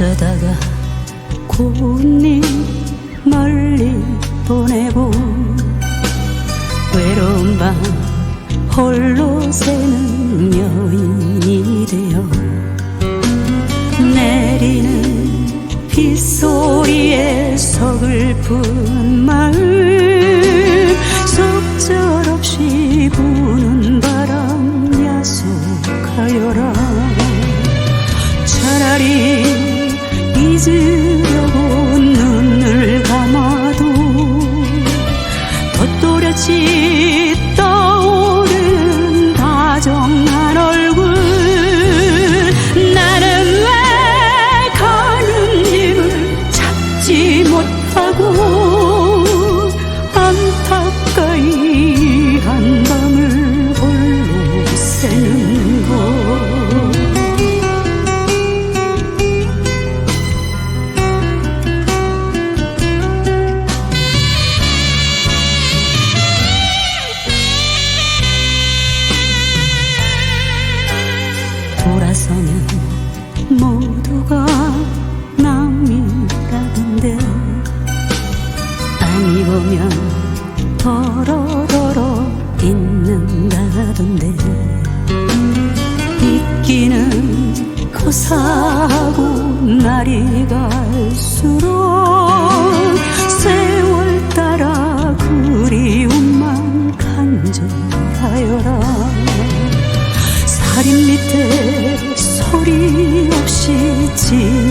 어쩌다가 고운님 멀리 보내고 외로운 밤 홀로 새는 여인이 되어 내리는 빗소리에 서글픈 마음 속절없이 부는 바람 야속하여라. 차라리 잊으려고 눈을 감아도 덧도려치 떠오르는 다정한 얼굴 나는 왜 가는 길을 찾지 못하고 돌아서면 모두가 남이라던데. 아니 보면 더러더러 있는다던데. 있기는 고사하고 날이 갈수록 세월 따라 그리움만 간절하여라 소리 없이 지